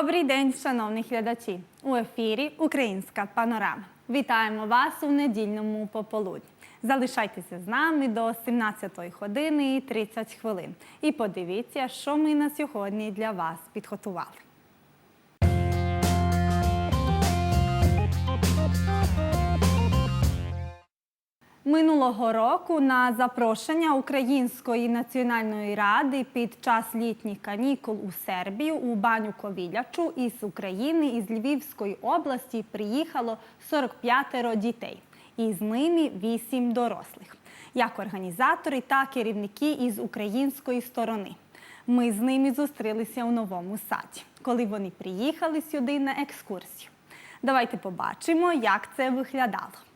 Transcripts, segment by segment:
Добрий день, шановні глядачі! У ефірі Українська панорама. Вітаємо вас у недільному пополудні. Залишайтеся з нами до 17 години і 30 хвилин. І подивіться, що ми на сьогодні для вас підготували. Минулого року на запрошення Української національної ради під час літніх канікул у Сербію у баню Ковілячу із України із Львівської області приїхало 45 дітей, і з ними 8 дорослих, як організатори та керівники із української сторони. Ми з ними зустрілися у новому саді, коли вони приїхали сюди на екскурсію. Давайте побачимо, як це виглядало.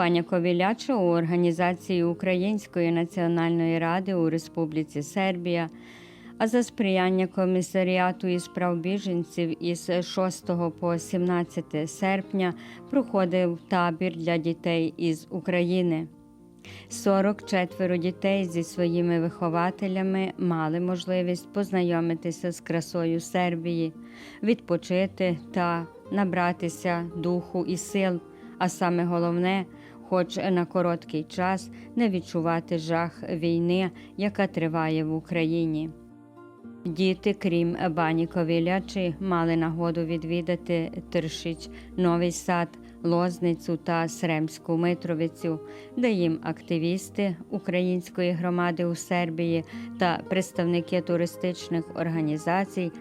У Баняковілячу у організації Української національної ради у Республіці Сербія, а за сприяння комісаріату із прав біженців із 6 по 17 серпня проходив табір для дітей із України. 44 дітей зі своїми вихователями мали можливість познайомитися з красою Сербії, відпочити та набратися духу і сил, а саме головне, хоч на короткий час не відчувати жах війни, яка триває в Україні. Діти, крім бані Ковілячі, мали нагоду відвідати Тершич, Новий Сад, Лозницю та Сремську Митровицю, де їм активісти української громади у Сербії та представники туристичних організацій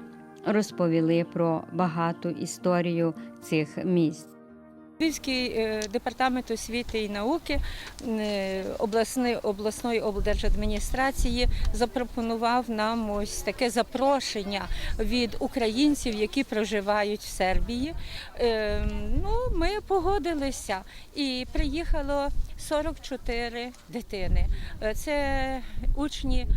розповіли про багату історію цих місць. Львівський е, департамент освіти і науки е, обласної, обласної облдержадміністрації запропонував нам ось таке запрошення від українців, які проживають в Сербії. Е, Ну, ми погодилися і приїхало 44 дитини. Е, Це учні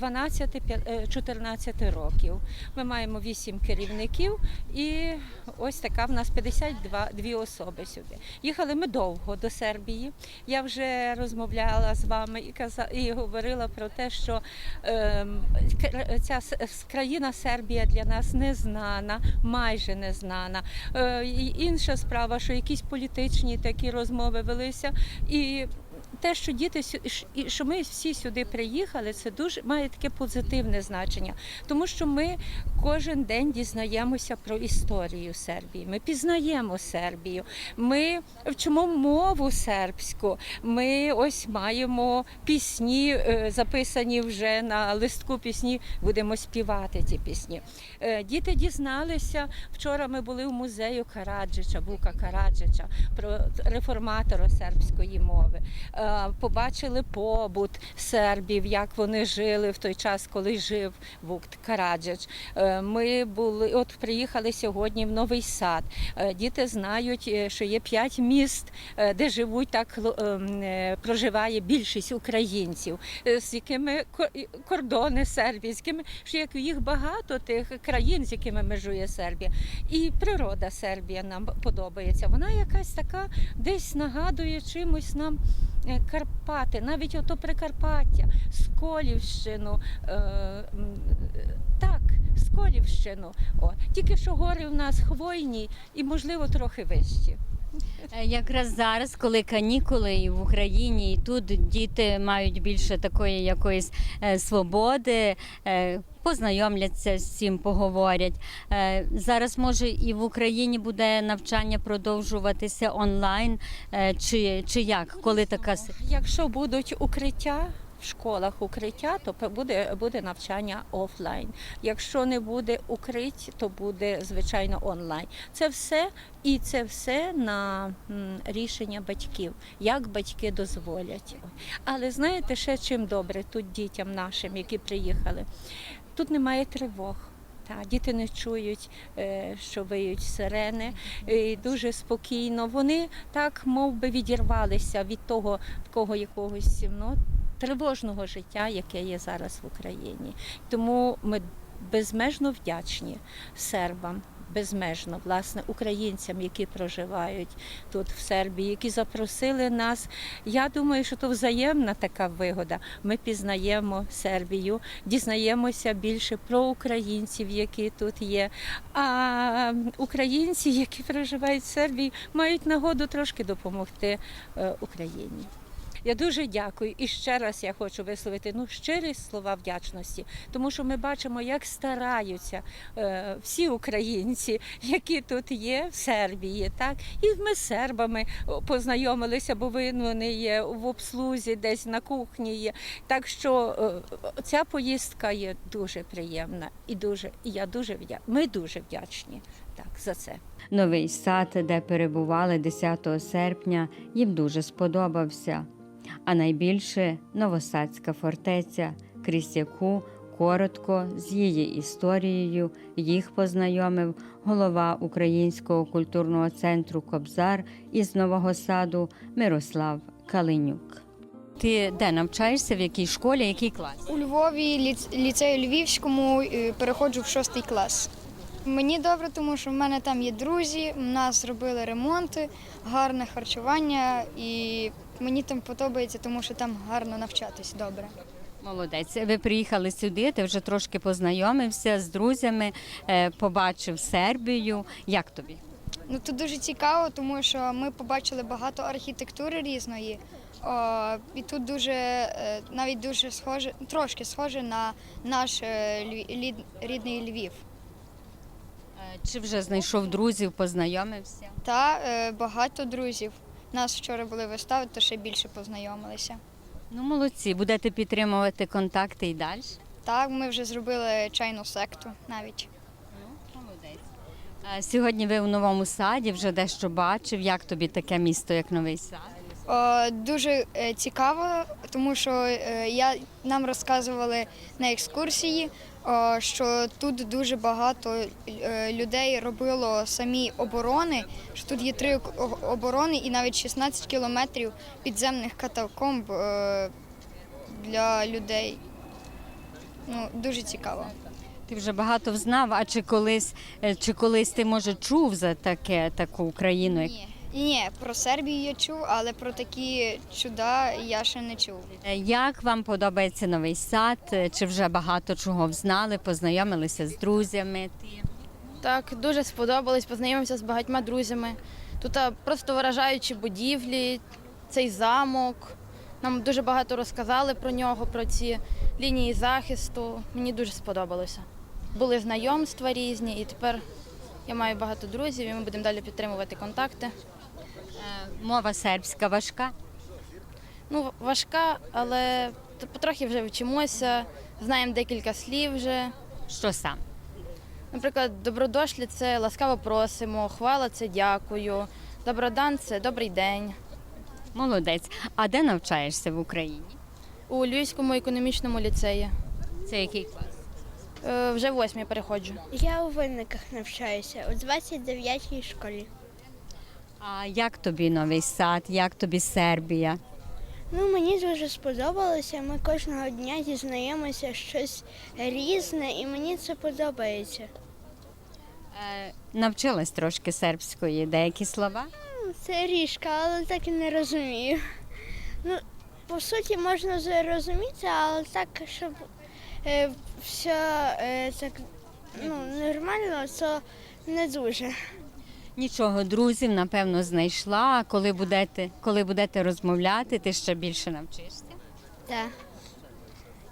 12-14 років. Ми маємо 8 керівників і ось така в нас 52 дві особи сюди. Їхали ми довго до Сербії. Я вже розмовляла з вами і каза, і говорила про те, що кра- ця країна Сербія для нас не знана, майже не знана. Е, інша справа, що якісь політичні такі розмови велися. І те, що діти і що ми всі сюди приїхали, це дуже має таке позитивне значення, тому що ми кожен день дізнаємося про історію Сербії. Ми пізнаємо Сербію, ми вчимо мову сербську. Ми ось маємо пісні, е, записані вже на листку пісні. Будемо співати ці пісні. Е, Діти дізналися. Вчора ми були в музею Караджича, Бука Караджича, про реформатора сербської мови. Побачили побут сербів, як вони жили в той час, коли жив Вук Караджич. Е, Ми були, от приїхали сьогодні в Новий Сад. Е, Діти знають, е, що є п'ять міст, де живуть так проживає більшість українців, з якими кордони якими що як їх багато тих країн, з якими межує Сербія. І природа Сербія нам подобається. Вона якась така десь нагадує чимось нам. Е, Карпати, навіть ото Прикарпаття, Сколівщину, е, так, Сколівщину. О, тільки що гори в нас хвойні і, можливо, трохи вищі. Е, Якраз зараз, коли канікули і в Україні, і тут діти мають більше такої якоїсь е, свободи, е, познайомляться з цим, поговорять. Зараз може і в Україні буде навчання продовжуватися онлайн, чи, чи як, коли така Якщо будуть укриття. В школах укриття, то буде, буде навчання офлайн. Якщо не буде укриття, то буде звичайно онлайн. Це все і це все на рішення батьків, як батьки дозволять. Але знаєте, ще чим добре тут дітям нашим, які приїхали, тут немає тривог. Та, діти не чують, е, що виють сирени, і дуже спокійно. Вони так мов би відірвалися від того такого якогось ну, тривожного життя, яке є зараз в Україні. Тому ми безмежно вдячні сербам, безмежно власне українцям, які проживають тут в Сербії, які запросили нас. Я думаю, що то взаємна така вигода. Ми пізнаємо Сербію, дізнаємося більше про українців, які тут є. А українці, які проживають в Сербії, мають нагоду трошки допомогти е, Україні. Я дуже дякую і ще раз я хочу висловити ну щирі слова вдячності, тому що ми бачимо, як стараються е, всі українці, які тут є в Сербії, так і ми з сербами познайомилися, бо ну, вони є в обслузі, десь на кухні є. Так що е, ця поїздка є дуже приємна і дуже і я дуже вдя... Ми дуже вдячні так за це. Новий сад, де перебували 10 серпня, їм дуже сподобався. А найбільше Новосадська фортеця, крізь яку коротко з її історією їх познайомив голова Українського культурного центру Кобзар із Нового Саду Мирослав Калинюк. Ти де навчаєшся, в якій школі, який клас? У Львові ліц- ліцею Львівському е, переходжу в шостий клас. Мені добре, тому що в мене там є друзі, в нас зробили ремонти, гарне харчування, і мені там подобається, тому що там гарно навчатись добре. Молодець. Ви приїхали сюди, ти вже трошки познайомився з друзями, е, побачив Сербію. Як тобі? Ну тут дуже цікаво, тому що ми побачили багато архітектури різної. О, і тут дуже е, навіть дуже схоже, трошки схоже на наш е, рідний Львів. Чи вже знайшов друзів, познайомився? Та багато друзів. У нас вчора були вистави, то ще більше познайомилися. Ну, молодці, будете підтримувати контакти і далі. Так, ми вже зробили чайну секту навіть. Ну, Молодець. Сьогодні ви у новому саді вже дещо бачив. Як тобі таке місто, як новий сад? О, дуже е, цікаво, тому що е, я, нам розказували на екскурсії, що тут дуже багато е, людей робило самі оборони, що тут є три оборони і навіть 16 кілометрів підземних катакомб е, для людей. Ну, дуже цікаво. Ти вже багато взнав, а чи колись, е, чи колись ти може чув за таке таку Україну? Ні. Ні, про Сербію я чув, але про такі чуда я ще не чув. Е, Як вам подобається новий сад? Е, Чи вже багато чого взнали, познайомилися з друзями? Так, дуже сподобалось, познайомився з багатьма друзями. Тут просто вражаючі будівлі, цей замок. Нам дуже багато розказали про нього, про ці лінії захисту. Мені дуже сподобалося. Були знайомства різні, і тепер я маю багато друзів, і ми будемо далі підтримувати контакти. Е, Мова сербська важка. Ну, важка, але потрохи вже вчимося, знаємо декілька слів вже. Що сам? Наприклад, добродошлі це ласкаво просимо, хвала це дякую, добродан це добрий день. Молодець. А де навчаєшся в Україні? У Львівському економічному ліцеї. Це який клас? Е, Вже восьмій переходжу. Я у винниках навчаюся у 29-й школі. А як тобі новий сад? Як тобі Сербія? Ну, мені дуже сподобалося. Ми кожного дня дізнаємося щось різне, і мені це подобається. Е, навчилась трошки сербської, деякі слова. Це ріжка, але так і не розумію. Ну, по суті, можна зрозуміти, але так, щоб е, все е, так ну, нормально, то не дуже. Нічого, друзів, напевно, знайшла. Коли будете, коли будете розмовляти, ти ще більше навчишся. Так.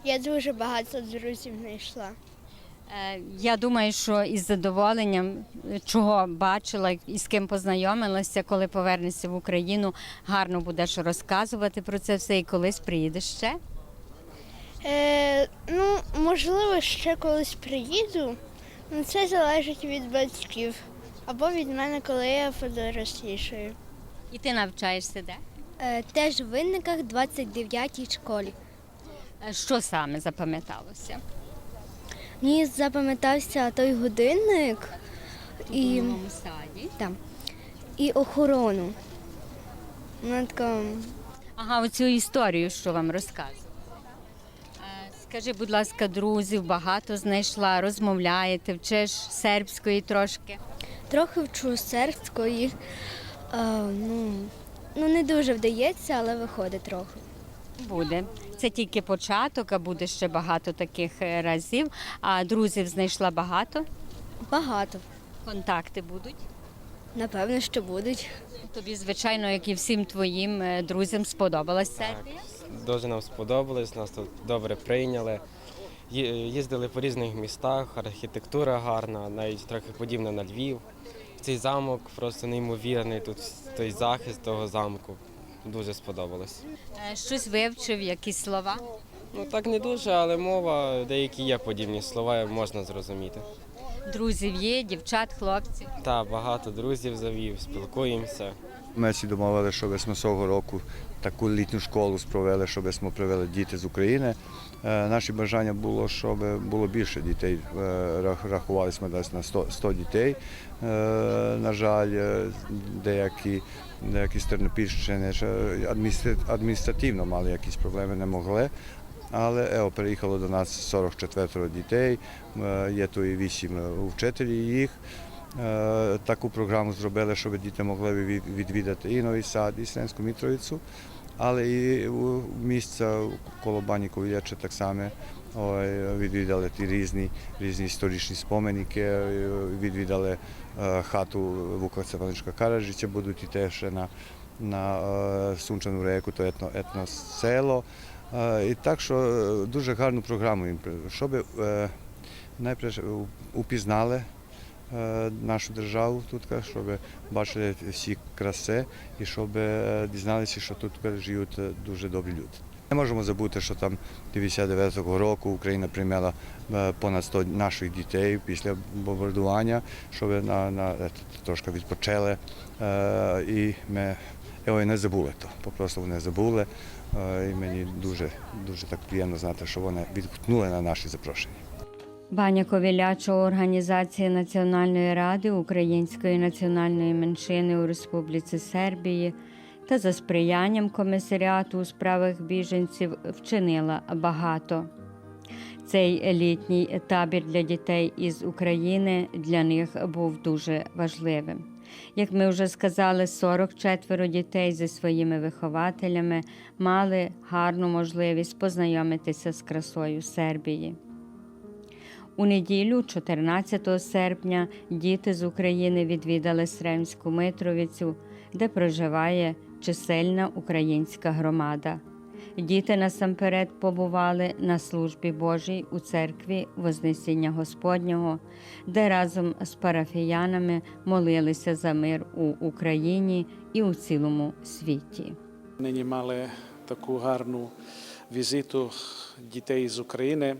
Я дуже багато друзів знайшла. Е, Я думаю, що із задоволенням, чого бачила і з ким познайомилася, коли повернешся в Україну, гарно будеш розказувати про це все і колись приїдеш ще. Е, ну, можливо, ще колись приїду. Ну, це залежить від батьків. Або від мене, коли я подорослішаю. І ти навчаєшся де? Е, теж в винниках 29-й школі. Е, Що саме запам'яталося? Мені запам'ятався той годинник і, У новому саді. і охорону. Вона така Ага, оцю історію, що вам розказувала. Е, Скажи, будь ласка, друзів багато знайшла, розмовляєте, вчиш сербської трошки. Трохи вчу сербської. А, ну, ну, не дуже вдається, але виходить трохи. Буде. Це тільки початок, а буде ще багато таких е, разів. А друзів знайшла багато. Багато. Контакти будуть. Напевно, що будуть. Тобі, звичайно, як і всім твоїм е, друзям сподобалась Сербія. Дуже нам сподобалось, нас тут добре прийняли. Їздили по різних містах, архітектура гарна, навіть трохи подібна на Львів. Цей замок просто неймовірний, тут той захист того замку. Дуже сподобалось. Е, Щось вивчив, якісь слова. Ну так не дуже, але мова, деякі є подібні слова, можна зрозуміти. Друзів є, дівчат, хлопців. Та багато друзів завів, спілкуємося. Ми всі домовили, щоб ми цього року таку літню школу спровели, щоб ми привели діти з України. Е, Наше бажання було, щоб було більше дітей. Е, Рахувалися ми десь на 100, 100 дітей. Е, На жаль, деякі, деякі з Тернопільщини адміністративно мали якісь проблеми, не могли. Але ео, переїхало до нас 44 дітей, є тут і 8 вчителів їх. Таку програму зробили, щоб діти могли відвідати і Новий Сад, і Сренську Мітровицю, але і місця коло Бані Ковіляча так само відвідали ті різні, різні історичні споменики, е, відвідали е, хату Вука Степаничка Караджича, будуть і теж на, на е, Сунчану реку, то етно, етносело. Е, І так що дуже гарну програму їм, щоб найперше упізнали нашу державу тут, щоб бачили всі краси і щоб е, дізналися, що тут живуть е, дуже добрі люди. Не можемо забути, що там 99-го року Україна прийняла е, понад 100 наших дітей після бомбардування, щоб на, на е, трошки відпочили. Е, І ми його не забули то. Попросту вони забули. Е, І мені дуже, дуже так приємно знати, що вони відгукнули на наші запрошення. Баня Ковіляча організації Національної ради української національної меншини у Республіці Сербії та за сприянням комісаріату у справах біженців вчинила багато. Цей літній табір для дітей із України для них був дуже важливим. Як ми вже сказали, 44 дітей зі своїми вихователями мали гарну можливість познайомитися з красою Сербії. У неділю, 14 серпня, діти з України відвідали Сремську Митровицю, де проживає чисельна українська громада. Діти насамперед побували на службі Божій у церкві Вознесіння Господнього, де разом з парафіянами молилися за мир у Україні і у цілому світі. Нині мали таку гарну візиту дітей з України,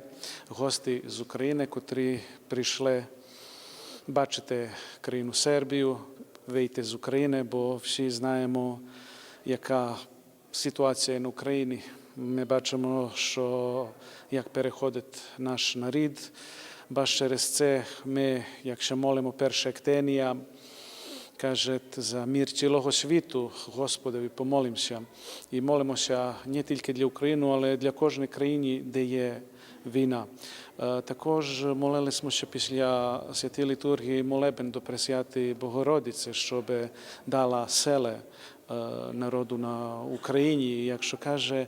гості з України, котрі прийшли бачити країну Сербію, вийти з України, бо всі знаємо, яка ситуація на Україні. Ми бачимо, що як переходить наш нарід. Баш через це ми, якщо молимо перша ектенія, каже за мір цілого світу, Господові, помолимося. І молимося не тільки для України, але для кожної країни, де є війна. Також молилися після святої літургії молебен до Пресвятої Богородиці, щоб дала селе народу на Україні. Якщо каже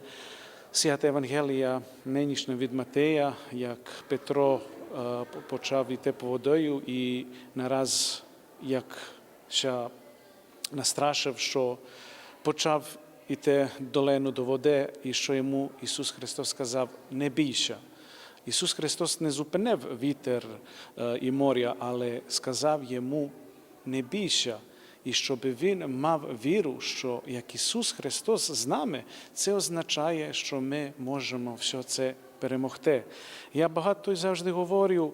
Свята Евангелія нинішня від Матея, як Петро почав йти по водою і нараз як ще настрашив, що почав іти долину до води, і що йому Ісус Христос сказав: не бійся. Ісус Христос не зупинив вітер е, і моря, але сказав йому: не бійся. І щоб він мав віру, що як Ісус Христос з нами, це означає, що ми можемо все це перемогти. Я багато завжди говорю,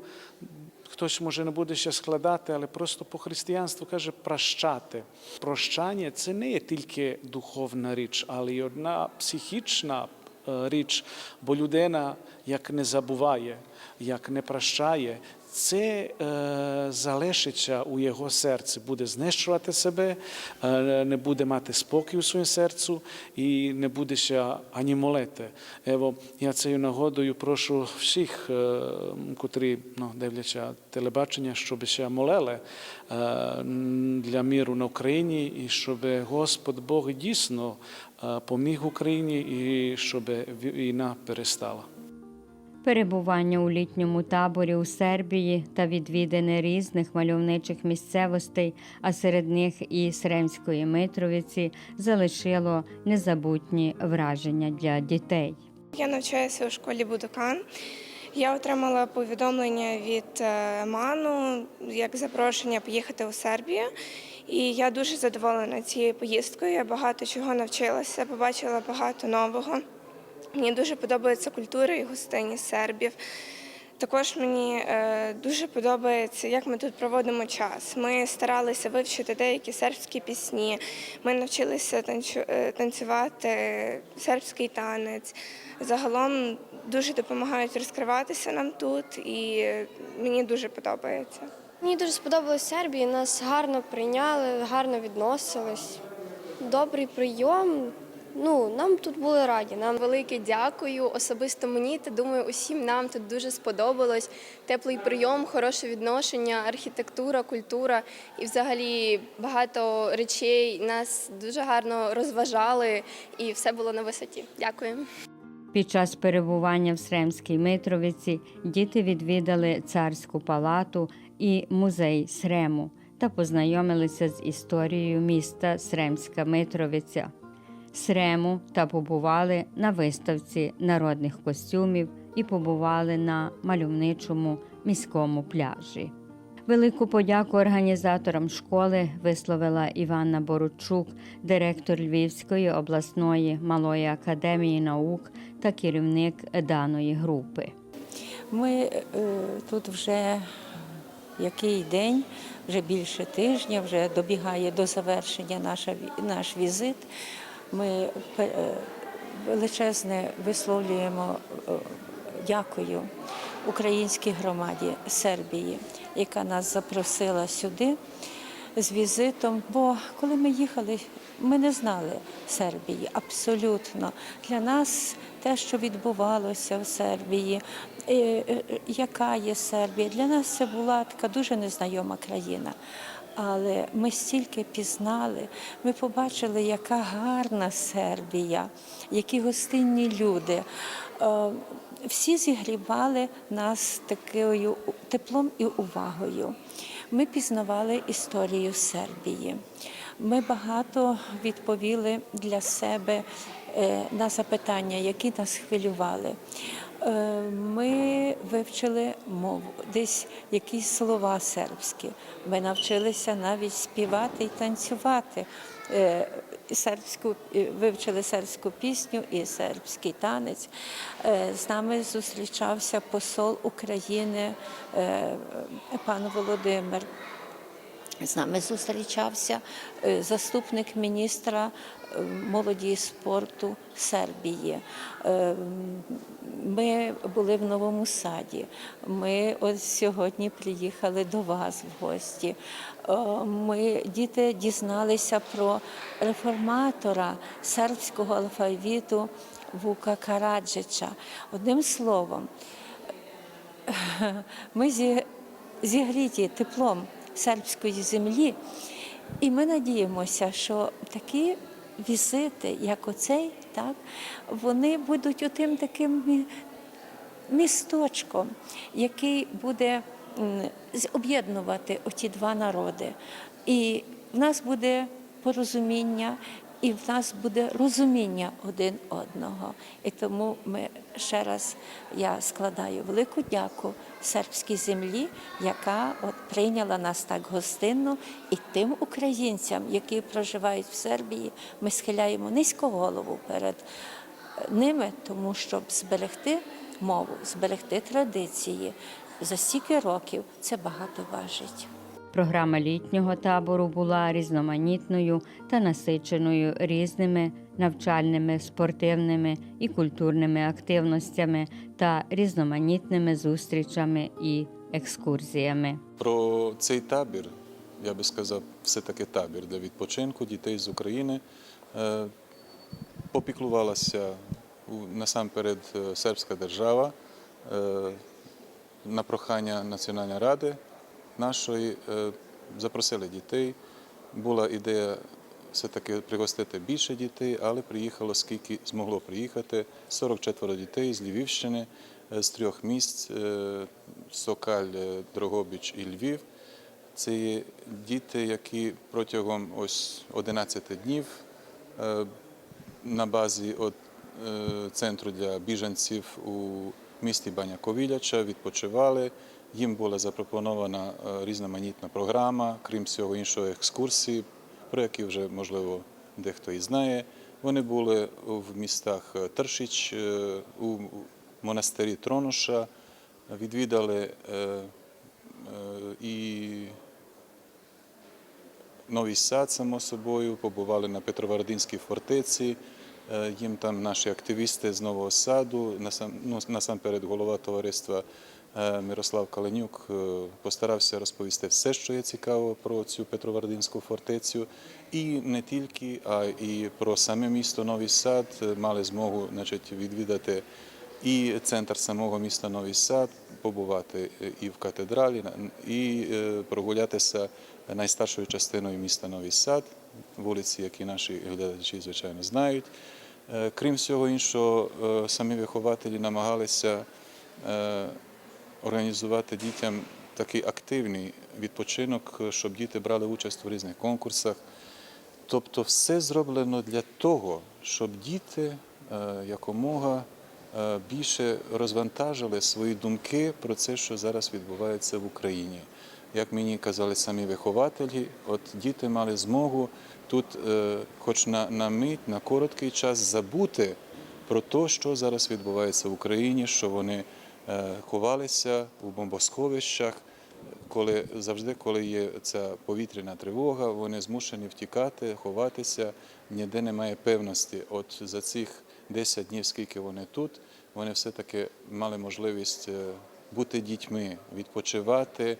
хтось може не буде ще складати, але просто по християнству каже прощати. Прощання це не є тільки духовна річ, але й одна психічна е, річ, бо людина як не забуває, як не прощає, це е, залишиться у його серці, буде знищувати себе, е, не буде мати спокій у своєму серцю і не буде ще ані молити. Ево, я цією нагодою прошу всіх, е, котрі ну, дивляться телебачення, щоб ще молили е, для міру на Україні і щоб Господь Бог дійсно е, поміг Україні і щоб війна перестала. Перебування у літньому таборі у Сербії та відвідини різних мальовничих місцевостей, а серед них і Сремської Митровиці, залишило незабутні враження для дітей. Я навчаюся у школі Будукан. Я отримала повідомлення від е, МАНу як запрошення поїхати у Сербію. І я дуже задоволена цією поїздкою. Я багато чого навчилася, побачила багато нового. Мені дуже подобається культура і гостинність сербів. Також мені е, дуже подобається, як ми тут проводимо час. Ми старалися вивчити деякі сербські пісні. Ми навчилися е, танцювати сербський танець. Загалом дуже допомагають розкриватися нам тут, і е, мені дуже подобається. Мені дуже сподобалось Сербії, нас гарно прийняли, гарно відносились. Добрий прийом. Ну, нам тут були раді. Нам Велике дякую особисто мені та думаю, усім нам тут дуже сподобалось. Теплий прийом, хороше відношення, архітектура, культура і взагалі багато речей нас дуже гарно розважали і все було на висоті. Дякую. Під час перебування в Сремській Митровиці діти відвідали царську палату і музей Срему та познайомилися з історією міста Сремська Митровиця. Срему та побували на виставці народних костюмів і побували на мальовничому міському пляжі. Велику подяку організаторам школи висловила Іванна Боручук, директор Львівської обласної малої академії наук та керівник даної групи. Ми е, тут вже який день, вже більше тижня, вже добігає до завершення наша, наш візит. Ми е, величезне висловлюємо е, дякую українській громаді Сербії, яка нас запросила сюди з візитом. Бо коли ми їхали, ми не знали Сербії абсолютно. Для нас те, що відбувалося в Сербії, е, яка є Сербія, для нас це була така дуже незнайома країна. Але ми стільки пізнали, ми побачили, яка гарна Сербія, які гостинні люди. Е, Всі зігрівали нас такою теплом і увагою. Ми пізнавали історію Сербії. Ми багато відповіли для себе е, на запитання, які нас хвилювали. Е, Ми вивчили мову, десь якісь слова сербські. Ми навчилися навіть співати і танцювати. Е, Сербську е, вивчили сербську пісню і сербський танець. З нами зустрічався посол України пан Володимир. З нами зустрічався е, заступник міністра е, молоді і спорту Сербії. Е, Ми були в новому саді. Ми ось сьогодні приїхали до вас в гості. Ми діти дізналися про реформатора сербського алфавіту Вука Караджича. Одним словом, ми зі- зігріті теплом сербської землі, і ми надіємося, що такі візити, як оцей, так, вони будуть отим таким місточком, який буде об'єднувати оті два народи. І в нас буде порозуміння, і в нас буде розуміння один одного. І тому ми ще раз я складаю велику дяку сербській землі, яка от прийняла нас так гостинно, і тим українцям, які проживають в Сербії, ми схиляємо низько голову перед ними, тому щоб зберегти мову, зберегти традиції за стільки років це багато важить. Програма літнього табору була різноманітною та насиченою різними навчальними, спортивними і культурними активностями та різноманітними зустрічами і екскурсіями. Про цей табір, я би сказав, все-таки табір для відпочинку дітей з України е, попіклувалася насамперед е, сербська держава е, на прохання Національної ради нашої е, запросили дітей. Була ідея все-таки пригостити більше дітей, але приїхало скільки змогло приїхати 44 дітей з Львівщини, е, з трьох місць е, Сокаль, Дрогобич і Львів. Це є діти, які протягом ось 11 днів на базі центру для біженців у місті Баня-Ковіляча відпочивали. Їм була запропонована е, різноманітна програма, крім всього іншого екскурсії, про які вже можливо дехто і знає. Вони були в містах е, Тершіч, е, у монастирі Тронуша, відвідали і Новий сад, само собою, побували на Петровардинській фортеці. Їм там наші активісти з Нового Саду, ну, насамперед голова товариства Мирослав Каленюк е, постарався розповісти все, що є цікаво про цю Петровардинську фортецю. І не тільки, а і про саме місто Новий Сад Е, мали змогу значить, відвідати і центр самого міста Новий Сад, побувати е, і в катедралі, і е, прогулятися найстаршою частиною міста Новий Сад, вулиці, які наші глядачі, звичайно, знають. Е, Крім всього іншого, е, самі вихователі намагалися е, організувати дітям такий активний відпочинок, щоб діти брали участь у різних конкурсах. Тобто все зроблено для того, щоб діти е, якомога е, більше розвантажили свої думки про це, що зараз відбувається в Україні. Як мені казали самі вихователі, от діти мали змогу тут, е, хоч на, на мить, на короткий час, забути про те, що зараз відбувається в Україні, що вони ховалися у бомбосховищах, коли завжди, коли є ця повітряна тривога, вони змушені втікати, ховатися, ніде немає певності. От за цих 10 днів, скільки вони тут, вони все-таки мали можливість е, бути дітьми, відпочивати,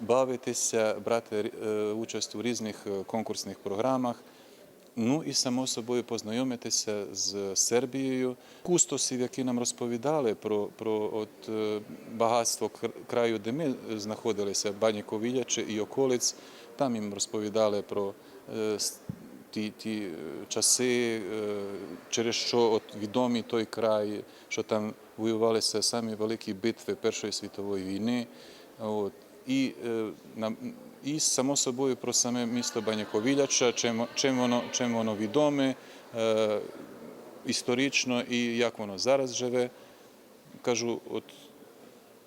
бавитися, брати е, участь у різних е, конкурсних програмах. Ну і само собою познайомитися з Сербією. Кустосів, які нам розповідали про, про от, е, багатство краю, де ми знаходилися, Бані Ковіляче і околиць. Там їм розповідали про е, ті, ті е, часи, е, через що от відомий той край, що там воювалися самі великі битви Першої світової війни. От. І, е, нам- і само собою про саме місто Баняковіляча, чим, чим, воно, чим воно відоме е, історично і як воно зараз живе. Кажу, от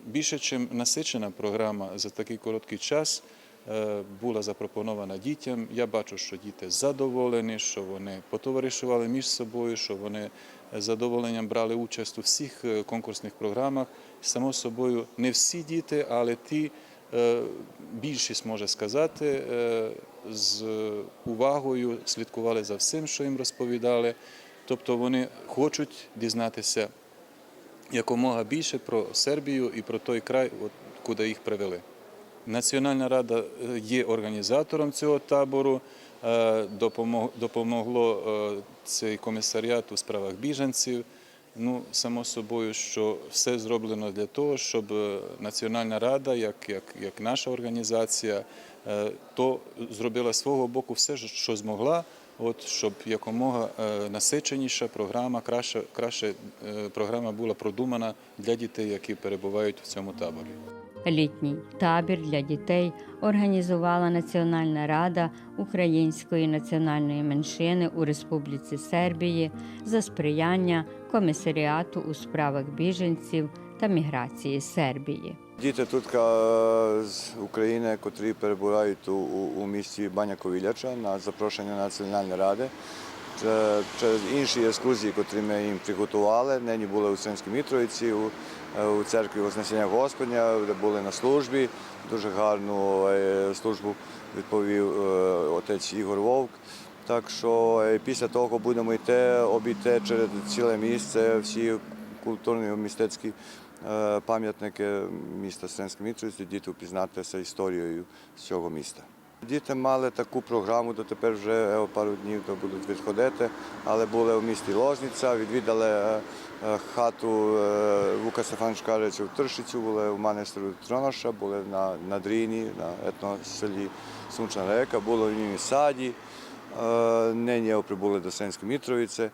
більше, чим насичена програма за такий короткий час е, була запропонована дітям. Я бачу, що діти задоволені, що вони потоваришували між собою, що вони з задоволенням брали участь у всіх е, конкурсних програмах. Само собою, не всі діти, але ті, більшість може сказати, е, з увагою слідкували за всім, що їм розповідали. Тобто вони хочуть дізнатися якомога більше про Сербію і про той край, от, куди їх привели. Національна рада е, є організатором цього табору. Е, Допомогло е, цей комісаріат у справах біженців. Ну, само собою, що все зроблено для того, щоб е, Національна рада, як, як, як наша організація, е, то зробила свого боку все, що змогла, от, щоб якомога е, насиченіша програма, краща, краща е, програма була продумана для дітей, які перебувають в цьому таборі. Літній табір для дітей організувала Національна рада української національної меншини у Республіці Сербії за сприяння комісаріату у справах біженців та міграції Сербії. Діти тут е, з України, котрі перебувають у, у, місті Баня Ковіляча на запрошення Національної ради. через інші екскурсії, котрі ми їм приготували. Нині були у у, е, у церкві Вознесення Господня, де були на службі. Дуже гарну е, службу відповів е, отець Ігор Вовк. Так що е, після того будемо йти, обійти через ціле місце, всі культурні мистецькі е, пам'ятники міста Сенської Мітровиці, діти впізнатися історією цього міста. Діти мали таку програму, то тепер вже е, пару днів то будуть відходити, але були в місті Лозниця, відвідали е, е, хату е, Вука Стефановича в Тершицю, були в Манестру Троноша, були на, на Дріні, на етноселі Сумчна Река, були в ній саді. Е, Нині прибули до Сенської Мітровиці.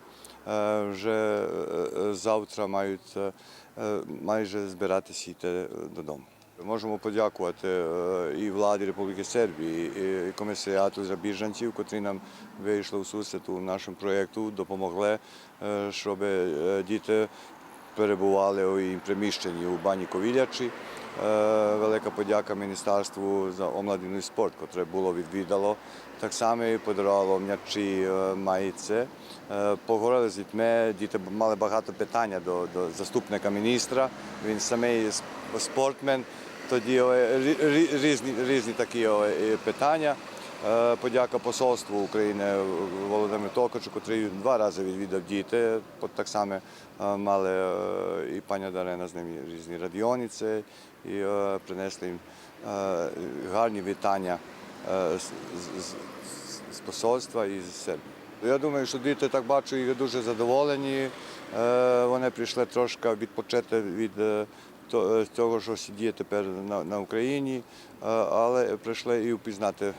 Е, Вже е, е, завтра мають е, е, майже збиратися йти додому. Можемо подякувати е, і владі Республіки Сербії, і комісаріату з біженців, котрі нам вийшли у сусід у нашому проєкту, допомогли, е, щоб е, діти перебували у приміщенні у бані Ковілячі. Велика подяка Міністерству за омладину і спорт, котре було відвідало. Так само і подарувало м'ячі е, маїці. Е, Поговорили з дітьми, діти мали багато питань до, до заступника міністра. Він самий сп- спортмен. Тоді різні, різні такі питання. Е, Подяка посольству України Володимиру Токачу, який два рази відвідав діти. Так само е, мали е, і пані Дарина з ними різні радіониці, і е, принесли їм е, гарні вітання е, з, посольства і з Сербії. Я думаю, що діти так бачу, їх дуже задоволені. Е, Вони прийшли трошки відпочити від е, е, того, що сидіє тепер на, Україні, е, але прийшли і впізнати е,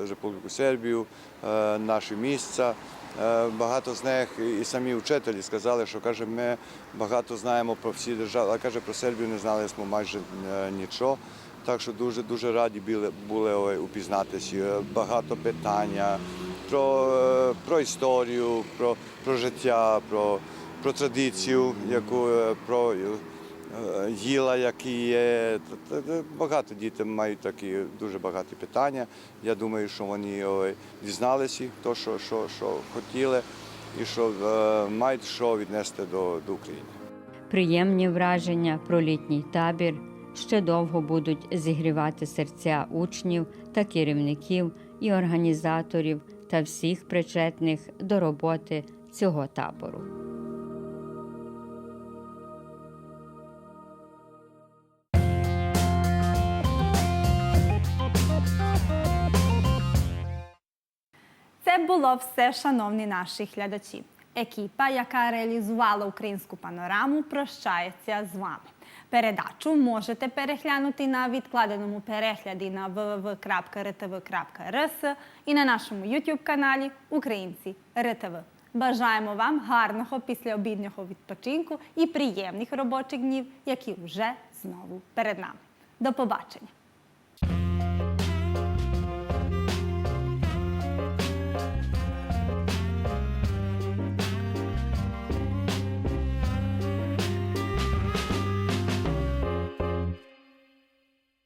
Республіку Сербію, е, наші місця. Е, Багато з них і самі вчителі сказали, що каже, ми багато знаємо про всі держави, а каже, про Сербію не знали ми майже е, нічого. Так що дуже дуже раді були, були упізнатися. Е, Багато питання про, е, про історію, про, про життя, про, про традицію, яку е, про е, їла, які є. Багато дітей мають такі дуже багаті питання. Я думаю, що вони дізналися то, що, що, що хотіли, і що е, мають що віднести до, до України. Приємні враження про літній табір ще довго будуть зігрівати серця учнів та керівників і організаторів та всіх причетних до роботи цього табору. Було все, шановні наші глядачі. Екіпа, яка реалізувала українську панораму, прощається з вами. Передачу можете переглянути на відкладеному перегляді на www.rtv.rs і на нашому YouTube каналі Українці РТВ. Бажаємо вам гарного післяобіднього відпочинку і приємних робочих днів, які вже знову перед нами. До побачення!